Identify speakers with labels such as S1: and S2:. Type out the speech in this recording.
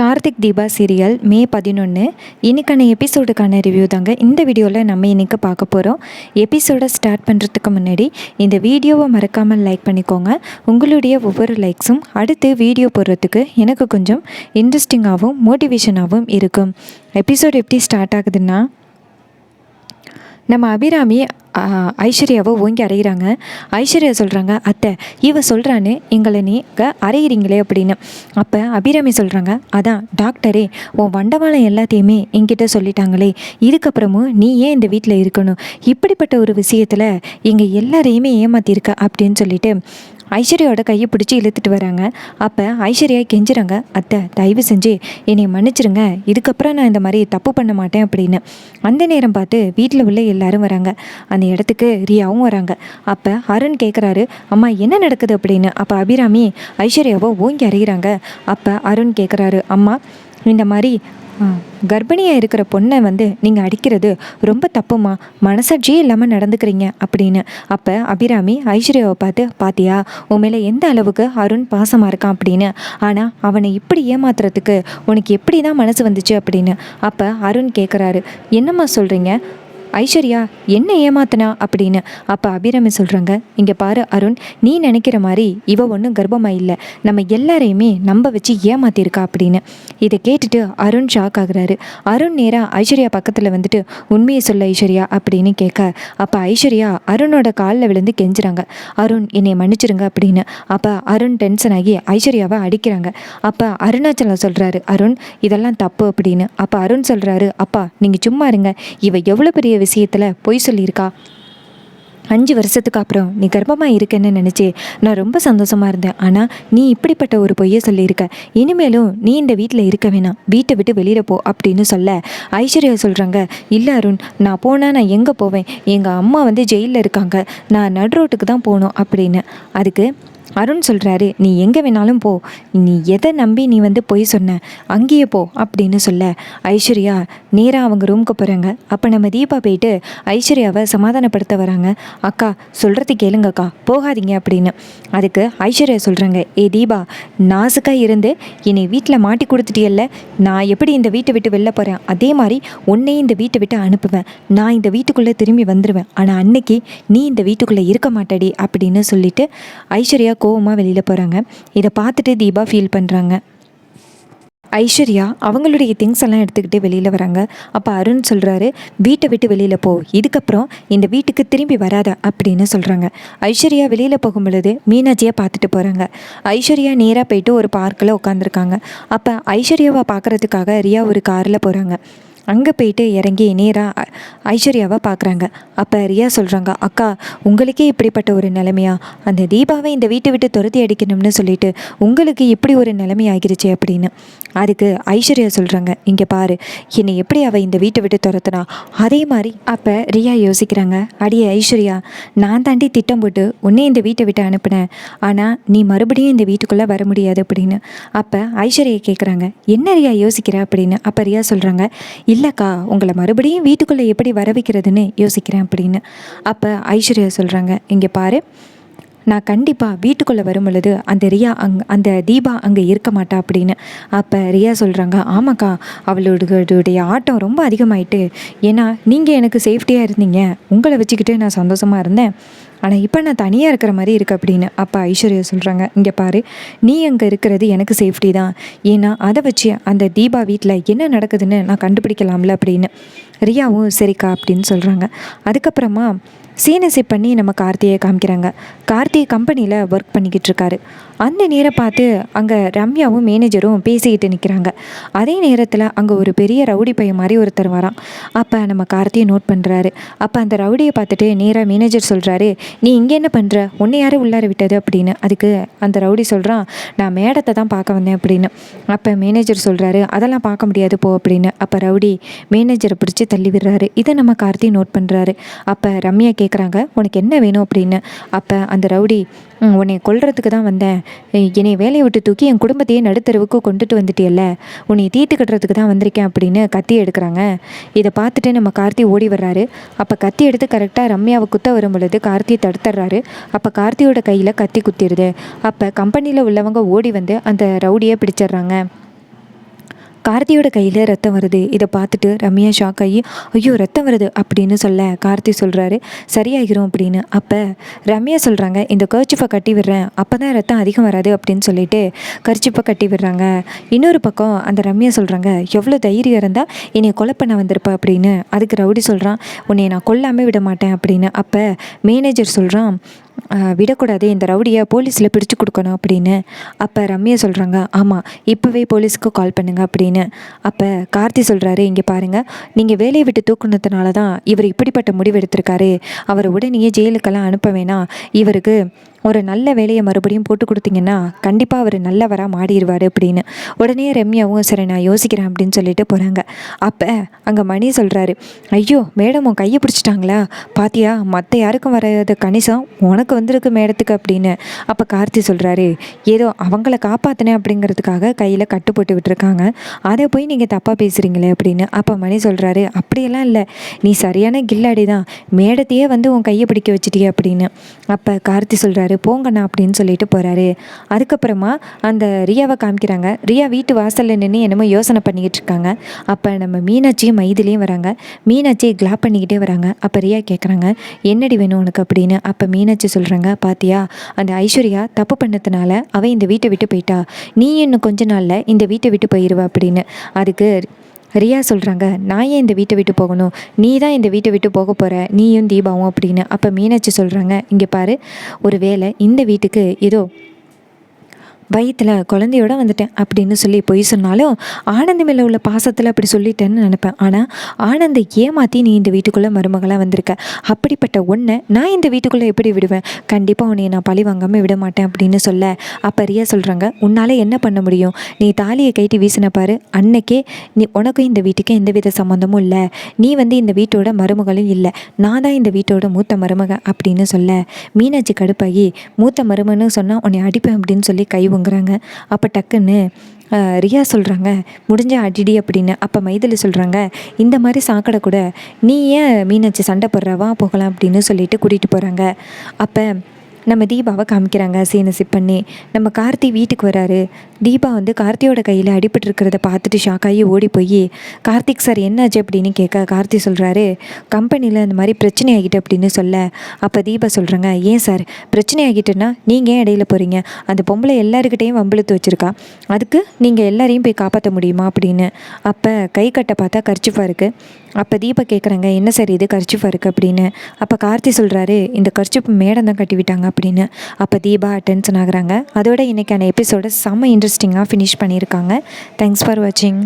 S1: Karthik Deepa serial மே பதினொன்று இன்றைக்கான எபிசோடுக்கான review தாங்க. இந்த வீடியோவில் நம்ம இன்னைக்கு பார்க்க போகிறோம் எபிசோடை ஸ்டார்ட் பண்ணுறதுக்கு முன்னாடி இந்த வீடியோவை மறக்காமல் லைக் பண்ணிக்கோங்க. உங்களுடைய ஒவ்வொரு லைக்ஸும் அடுத்து வீடியோ போடுறதுக்கு எனக்கு கொஞ்சம் இன்ட்ரெஸ்டிங்காகவும் மோட்டிவேஷனாகவும் இருக்கும். எபிசோட் எப்படி ஸ்டார்ட் ஆகுதுன்னா நம்ம அபிராமி ஐஸ்வர்யாவை ஓங்கி அறையிறாங்க. ஐஸ்வர்யா சொல்கிறாங்க அத்தை இவ சொல்கிறான்னு எங்களை நீங்கள் அறையிறீங்களே அப்படின்னு. அப்போ அபிராமி சொல்கிறாங்க அதான் டாக்டரே உன் வண்டவாளம் எல்லாத்தையுமே என்கிட்ட சொல்லிட்டாங்களே இதுக்கப்புறமும் நீ ஏன் இந்த வீட்டில் இருக்கணும்? இப்படிப்பட்ட ஒரு விஷயத்தில் எங்கள் எல்லாரையுமே ஏமாத்திருக்க அப்படின்னு சொல்லிட்டு ஐஸ்வர்யாவோட கையை பிடிச்சி இழுத்துட்டு வராங்க. அப்போ ஐஸ்வர்யா கெஞ்சுறாங்க அத்தை தயவு செஞ்சு என்னை மன்னிச்சிருங்க. இதுக்கப்புறம் நான் இந்த மாதிரி தப்பு பண்ண மாட்டேன் அப்படின்னு. அந்த நேரம் பார்த்து வீட்டில் உள்ள எல்லாரும் வராங்க. அந்த இடத்துக்கு ரியாவும் வராங்க. அப்போ அருண் கேட்குறாரு அம்மா என்ன நடக்குது? அப்படின்னு. அப்போ அபிராமி ஐஸ்வர்யாவை ஓங்கி அறிகிறாங்க அப்போ அருண் கேட்குறாரு அம்மா இந்த மாதிரி கர்ப்பிணியாக இருக்கிற பொண்ணை வந்து நீங்கள் அடிக்கிறது ரொம்ப தப்புமா? மனசாட்சியே இல்லாமல் நடந்துக்கிறீங்க அப்படின்னு. அப்போ அபிராமி ஐஸ்வர்யாவை பார்த்து பாத்தியா உன் மேலே எந்த அளவுக்கு அருண் பாசமாக இருக்கான்? அப்படின்னு. ஆனால் அவனை இப்படி ஏமாத்துறதுக்கு உனக்கு எப்படி தான் மனசு வந்துச்சு அப்படின்னு. அப்போ அருண் கேட்குறாரு என்னம்மா சொல்கிறீங்க ஐஸ்வர்யா என்ன ஏமாத்தினா? அப்படின்னு அப்போ அபிராமி சொல்கிறாங்க இங்கே பாரு அருண் நீ நினைக்கிற மாதிரி இவ ஒன்றும் கர்ப்பமாக இல்லை. நம்ம எல்லாரையுமே நம்ப வச்சு ஏமாத்திருக்கா அப்படின்னு. இதை கேட்டுட்டு அருண் ஷாக் ஆகுறாரு. அருண் நேராக ஐஸ்வர்யா பக்கத்தில் வந்துட்டு உண்மையை சொல்ல ஐஸ்வர்யா அப்படின்னு கேட்க அப்போ ஐஸ்வர்யா அருணோட காலில் விழுந்து கெஞ்சுறாங்க. அருண் என்னை மன்னிச்சிருங்க அப்படின்னு. அப்போ அருண் டென்ஷன் ஆகி ஐஸ்வர்யாவை அடிக்கிறாங்க. அப்போ அருணாச்சலம் சொல்கிறாரு அருண் இதெல்லாம் தப்பு அப்படின்னு. அப்போ அருண் சொல்கிறாரு அப்பா நீங்கள் சும்மா இருங்க. இவ எவ்வளோ பெரிய விஷயத்தில் பொய் சொல்லியிருக்கா? அஞ்சு வருஷத்துக்கு அப்புறம் நீ கர்ப்பமாக இருக்கேன்னு நினச்சி நான் ரொம்ப சந்தோஷமாக இருந்தேன். ஆனால் நீ இப்படிப்பட்ட ஒரு பொய்யை சொல்லியிருக்க. இனிமேலும் நீ இந்த வீட்டில் இருக்க வேணாம். வீட்டை விட்டு வெளியில் போ அப்படின்னு சொல்ல ஐஸ்வர்யா சொல்கிறாங்க இல்லை அருண் நான் போனால் நான் எங்கே போவேன்? எங்கள் அம்மா வந்து ஜெயிலில் இருக்காங்க. நான் நடு ரோட்டுக்கு தான் போகணும் அப்படின்னு. அதுக்கு அருண் சொல்கிறாரு நீ எங்கே வேணாலும் போ. நீ எதை நம்பி நீ வந்து பொய் சொன்ன அங்கேயே போ அப்படின்னு சொல்ல ஐஸ்வர்யா நேராக அவங்க ரூமுக்கு போகிறாங்க அப்போ நம்ம தீபா போயிட்டு ஐஸ்வர்யாவை சமாதானப்படுத்த வராங்க. அக்கா சொல்கிறது கேளுங்கக்கா போகாதீங்க அப்படின்னு. அதுக்கு ஐஸ்வர்யா சொல்கிறாங்க ஏ தீபா நாசுக்காக இருந்து என்னை வீட்டில் மாட்டி கொடுத்துட்டியல்ல? நான் எப்படி இந்த வீட்டை விட்டு வெளில போகிறேன் அதே மாதிரி உன்னையும் இந்த வீட்டை விட்டு அனுப்புவேன். நான் இந்த வீட்டுக்குள்ளே திரும்பி வந்துடுவேன் ஆனால் அன்னைக்கு நீ இந்த வீட்டுக்குள்ளே இருக்க மாட்டடி அப்படின்னு சொல்லிட்டு ஐஸ்வர்யா கோவமாக வெளியில் போகிறாங்க இதை பார்த்துட்டு தீபா ஃபீல் பண்ணுறாங்க ஐஸ்வர்யா அவங்களுடைய திங்ஸ் எல்லாம் எடுத்துக்கிட்டு வெளியில் வராங்க. அப்போ அருண் சொல்கிறாரு வீட்டை விட்டு வெளியில் போ. இதுக்கப்புறம் இந்த வீட்டுக்கு திரும்பி வராத அப்படின்னு சொல்கிறாங்க ஐஸ்வர்யா வெளியில் போகும் பொழுது மீனாட்சியை பார்த்துட்டு போகிறாங்க ஐஸ்வர்யா நேராக போயிட்டு ஒரு பார்க்கில் உட்காந்துருக்காங்க அப்போ ஐஸ்வர்யாவை பார்க்குறதுக்காக ரியா ஒரு காரில் போகிறாங்க அங்கே போயிட்டு இறங்கி நேராக ஐஸ்வர்யாவை பார்க்குறாங்க அப்போ ரியா சொல்கிறாங்க அக்கா உங்களுக்கே இப்படிப்பட்ட ஒரு நிலைமையா? அந்த தீபாவை இந்த வீட்டை விட்டு துரத்தி அடிக்கணும்னு சொல்லிட்டு உங்களுக்கு இப்படி ஒரு நிலைமை ஆகிருச்சு அப்படின்னு. அதுக்கு ஐஸ்வர்யா சொல்கிறாங்க இங்கே பாரு என்னை எப்படி அவள் இந்த வீட்டை விட்டு துரத்துனா? அதே மாதிரி அப்போ ரியா யோசிக்கிறாங்க அடியே ஐஸ்வர்யா நான் தாண்டி திட்டம் போட்டு உன்னே இந்த வீட்டை விட்டு அனுப்பினேன். ஆனால் நீ மறுபடியும் இந்த வீட்டுக்குள்ளே வர முடியாது அப்படின்னு. அப்போ ஐஸ்வர்யா கேட்குறாங்க என்ன ரியா யோசிக்கிற? அப்படின்னு. அப்போ ரியா சொல்கிறாங்க இல்லைக்கா உங்களை மறுபடியும் வீட்டுக்குள்ளே எப்படி வர வைக்கிறதுன்னு யோசிக்கிறேன் அப்படின்னு. அப்போ ஐஸ்வர்யா சொல்கிறாங்க இங்கே பாரு நான் கண்டிப்பாக வீட்டுக்குள்ளே வரும் பொழுது அந்த ரியா அங் அந்த தீபா அங்கே இருக்க மாட்டா அப்படின்னு. அப்போ ரியா சொல்கிறாங்க ஆமாக்கா அவளோடைய ஆட்டம் ரொம்ப அதிகமாயிட்டு ஏன்னா நீங்கள் எனக்கு சேஃப்டியாக இருந்தீங்க. உங்களை வச்சுக்கிட்டு நான் சந்தோஷமாக இருந்தேன். ஆனால் இப்போ நான் தனியாக இருக்கிற மாதிரி இருக்கு அப்படின்னு அப்போ ஐஸ்வர்யா சொல்கிறாங்க இங்கே பாரு நீ அங்கே இருக்கிறது எனக்கு சேஃப்டி தான். ஏன்னா அதை வச்சு அந்த தீபா வீட்டில் என்ன நடக்குதுன்னு நான் கண்டுபிடிக்கலாம்ல அப்படின்னு ரியாவும் சரிக்கா அப்படின்னு சொல்கிறாங்க அதுக்கப்புறமா சீனசி பண்ணி நம்ம கார்த்தியை காமிக்கிறாங்க. கார்த்தி கம்பெனியில் ஒர்க் பண்ணிக்கிட்டு இருக்காரு. அந்த நேரம் பார்த்து அங்கே ரம்யாவும் மேனேஜரும் பேசிக்கிட்டு நிற்கிறாங்க அதே நேரத்தில் அங்கே ஒரு பெரிய ரவுடி பையன் மாதிரி ஒருத்தர் வரான். அப்போ நம்ம கார்த்தியை நோட் பண்ணுறாரு அப்போ அந்த ரவுடியை பார்த்துட்டு நேராக மேனேஜர் சொல்கிறாரு நீ இங்கே என்ன பண்ணுற உன்னை யாரும் உள்ளார விட்டது அப்படின்னு அதுக்கு அந்த ரவுடி சொல்கிறான் நான் மேடத்தை தான் பார்க்க வந்தேன் அப்படின்னு. அப்போ மேனேஜர் சொல்கிறாரு அதெல்லாம் பார்க்க முடியாது போ அப்படின்னு. அப்போ ரவுடி மேனேஜரை பிடிச்சி தள்ளி விடுறாரு. இதை நம்ம கார்த்தி நோட் பண்ணுறாரு அப்போ ரம்யா கேட்குறாங்க உனக்கு என்ன வேணும்? அப்படின்னு. அப்போ அந்த ரவுடி உன்னை கொல்றதுக்கு தான் வந்தேன். என்னை வேலையை விட்டு தூக்கி என் குடும்பத்தையே நடுத்தருவுக்கு கொண்டுட்டு வந்துட்டியல்ல. உன்னை தீர்த்து கட்டுறதுக்கு தான் வந்திருக்கேன் அப்படின்னு கத்தி எடுக்கிறாங்க. இதை பார்த்துட்டு நம்ம கார்த்தி ஓடி வர்றாரு. அப்போ கத்தி எடுத்து கரெக்டாக ரம்யாவை குத்த வரும் பொழுது கார்த்தி தடுத்துட்றாரு அப்போ கார்த்தியோட கையில் கத்தி குத்திடுது அப்போ கம்பெனியில் உள்ளவங்க ஓடி வந்து அந்த ரவுடியை பிடிச்சிடுறாங்க. கார்த்தியோட கையில் ரத்தம் வருது. இதை பார்த்துட்டு ரம்யா ஷாக் ஆகி ஐயோ ரத்தம் வருது அப்படின்னு சொல்ல கார்த்தி சொல்கிறாரு சரியாகிரும் அப்படின்னு. அப்போ ரம்யா சொல்கிறாங்க இந்த கர்ச்சிப்பை கட்டி விடுறேன். அப்போ தான் ரத்தம் அதிகம் வராது அப்படின்னு சொல்லிட்டு கர்ச்சிப்பை கட்டி விடுறாங்க. இன்னொரு பக்கம் அந்த ரம்யா சொல்கிறாங்க எவ்வளோ தைரியம் இருந்தால் என்னை கொலை பண்ண வந்திருப்ப அப்படின்னு. அதுக்கு ரவுடி சொல்கிறான் உன்னை நான் கொல்லாமல் விட மாட்டேன் அப்படின்னு. அப்போ மேனேஜர் சொல்கிறான் விடக்கூடாது இந்த ரவுடியை போலீஸில் பிடிச்சு கொடுக்கணும் அப்படின்னு. அப்போ ரம்யா சொல்கிறாங்க ஆமாம் இப்போவே போலீஸுக்கு கால் பண்ணுங்கள் அப்படின்னு. அப்போ கார்த்தி சொல்கிறாரு இங்கே பாருங்கள் நீங்கள் வேலையை விட்டு தூக்குனதுனால தான் இவர் இப்படிப்பட்ட முடிவு எடுத்திருக்காரு. அவரை உடனே ஜெயிலுக்கெல்லாம் அனுப்ப வேணாம். இவருக்கு ஒரு நல்ல வேலையை மறுபடியும் போட்டு கொடுத்தீங்கன்னா கண்டிப்பாக அவர் நல்லவராக மாறிடுவார் அப்படின்னு. உடனே ரம்யாவும் சரி நான் யோசிக்கிறேன் அப்படின்னு சொல்லிட்டு போகிறாங்க அப்போ அங்கே மணி சொல்கிறாரு ஐயோ மேடம் உன் கையை பிடிச்சிட்டாங்களா? பாத்தியா மற்ற யாருக்கும் வராத கணிசம் உனக்கு வந்திருக்கு மேடத்துக்கு அப்படின்னு. அப்போ கார்த்தி சொல்கிறாரு ஏதோ அவங்கள காப்பாற்றினேன் அப்படிங்கிறதுக்காக கையில் கட்டு போட்டு விட்டுருக்காங்க. அதை போய் நீங்கள் தப்பாக பேசுகிறீங்களே அப்படின்னு. அப்போ மணி சொல்கிறாரு அப்படியெல்லாம் இல்லை. நீ சரியான கில்லாடி தான். மேடத்தையே வந்து உன் கையை பிடிக்க வச்சிட்டிய அப்படின்னு. அப்போ கார்த்தி சொல்கிறாரு போங்கண்ணா அப்படின்னு சொல்லிட்டு போகிறாரு அதுக்கப்புறமா அந்த ரியாவை காமிக்கிறாங்க. ரியா வீட்டு வாசலில் நின்று என்னமோ யோசனை பண்ணிக்கிட்டு இருக்காங்க. அப்போ நம்ம மீனாட்சியும் மைதிலையும் வராங்க. மீனாட்சியை கிளாப் பண்ணிக்கிட்டே வராங்க. அப்போ ரியா கேட்குறாங்க என்னடி வேணும் உனக்கு? அப்படின்னு. அப்போ மீனாட்சி சொல்கிறாங்க பாத்தியா அந்த ஐஸ்வர்யா தப்பு பண்ணதுனால அவன் இந்த வீட்டை விட்டு போயிட்டா. நீ இன்னும் கொஞ்ச நாளில் இந்த வீட்டை விட்டு போயிடுவ அப்படின்னு. அதுக்கு ரியா சொல்கிறாங்க நான் ஏன் இந்த வீட்டை விட்டு போகணும்? நீ தான் இந்த வீட்டை விட்டு போக போகிற நீயும் தீபாவும் அப்படின்னு. அப்போ மீனாட்சி சொல்கிறாங்க இங்கே பாரு ஒரு வேளை இந்த வீட்டுக்கு ஏதோ வயிற்றில் குழந்தையோட வந்துட்டேன் அப்படின்னு சொல்லி பொய் சொன்னாலும் ஆனந்த் மேலே உள்ள பாசத்தில் அப்படி சொல்லிட்டேன்னு நினப்பேன். ஆனால் ஆனந்தை ஏமாற்றி நீ இந்த வீட்டுக்குள்ளே மருமகளாக வந்திருக்க. அப்படிப்பட்ட ஒன்றை நான் இந்த வீட்டுக்குள்ளே எப்படி விடுவேன்? கண்டிப்பாக உன்னை நான் பழி வாங்காமல் விட மாட்டேன் அப்படின்னு சொல்ல அப்போ ரியா சொல்கிறாங்க உன்னால் என்ன பண்ண முடியும்? நீ தாலியை கைட்டி வீசின பாரு. அன்னைக்கே நீ உனக்கும் இந்த வீட்டுக்கு எந்த வித சம்மந்தமும் இல்லை. நீ வந்து இந்த வீட்டோட மருமகளும் இல்லை. நான் தான் இந்த வீட்டோட மூத்த மருமக அப்படின்னு சொல்ல. மீனாட்சி கடுப்பாகி மூத்த மருமகன்னு சொன்னால் உன்னை அடிப்பேன் அப்படின்னு சொல்லி கை உங்குறாங்க அப்போ டக்குன்னு ரியா சொல்கிறாங்க முடிஞ்ச அடிடி அப்படின்னு. அப்போ மைதிலி சொல்கிறாங்க இந்த மாதிரி சாக்கடை கூட நீ ஏன் மீனாட்சி சண்டை போடுறவா போகலாம் அப்படின்னு சொல்லிட்டு கூட்டிகிட்டு போகிறாங்க அப்போ நம்ம தீபாவை காமிக்கிறாங்க சீனை சிப் பண்ணி. நம்ம கார்த்தி வீட்டுக்கு வராரு. தீபா வந்து கார்த்தியோட கையில் அடிபட்டுருக்கிறத பார்த்துட்டு ஷாக் ஆகி ஓடி போய் கார்த்திக் சார் என்னாச்சு அப்படின்னு கேட்க கார்த்தி சொல்கிறாரு கம்பெனியில் இந்த மாதிரி பிரச்சனை ஆகிட்டு அப்படின்னு சொல்ல. அப்போ தீபா சொல்கிறாங்க ஏன் சார் பிரச்சனை ஆகிட்டுன்னா நீங்கள் ஏன் இடையில போகிறீங்க அந்த பொம்பளை எல்லாருக்கிட்டேயும் வம்பிழுத்து வச்சுருக்கா. அதுக்கு நீங்கள் எல்லாரையும் போய் காப்பாற்ற முடியுமா? அப்படின்னு. அப்போ கை கட்ட பார்த்தா கர்ச்சிஃபாக இருக்குது அப்போ தீபா கேட்குறாங்க என்ன சார் இது கர்ச்சிஃபாக இருக்குது அப்படின்னு. அப்போ கார்த்தி சொல்கிறாரு இந்த கர்ச்சிப்பு மேடம் தான் கட்டி விட்டாங்க அப்படின்னு. அப்போ தீபா டென்ஷன் ஆகுறாங்க அதோட இன்றைக்கான எபிசோடை செம்ம இன்ட்ரெஸ்டிங்காக ஃபினிஷ் பண்ணியிருக்காங்க. தேங்க்ஸ் ஃபார் வாட்சிங்